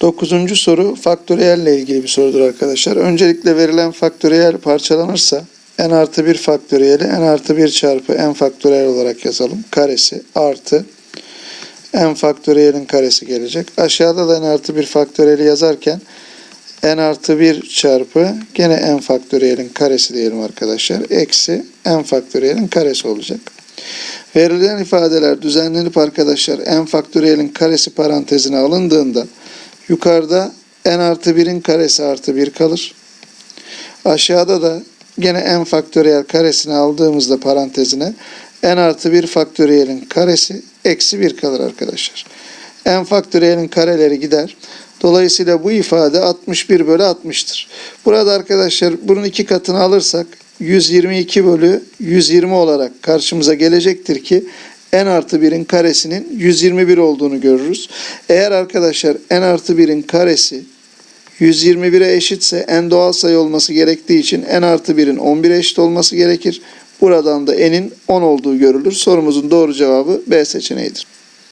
Dokuzuncu soru faktöriyelle ilgili bir sorudur arkadaşlar. Öncelikle verilen faktöriyel parçalanırsa n artı 1 faktöriyeli n artı 1 çarpı n faktöriyel olarak yazalım. Karesi artı n faktöriyelin karesi gelecek. Aşağıda da n artı 1 faktöriyeli yazarken n artı 1 çarpı gene n faktöriyelin karesi diyelim arkadaşlar. Eksi n faktöriyelin karesi olacak. Verilen ifadeler düzenlenip arkadaşlar n faktöriyelin karesi parantezine alındığında yukarıda n artı 1'in karesi artı 1 kalır. Aşağıda da gene n faktöriyel karesini aldığımızda parantezine n artı 1 faktöriyelin karesi eksi 1 kalır arkadaşlar. n faktöriyelin kareleri gider. Dolayısıyla bu ifade 61 bölü 60'tır. Burada arkadaşlar bunun iki katını alırsak 122 bölü 120 olarak karşımıza gelecektir ki n artı 1'in karesinin 121 olduğunu görürüz. Eğer arkadaşlar n artı 1'in karesi 121'e eşitse n doğal sayı olması gerektiği için n artı 1'in 11'e eşit olması gerekir. Buradan da n'in 10 olduğu görülür. Sorumuzun doğru cevabı B seçeneğidir.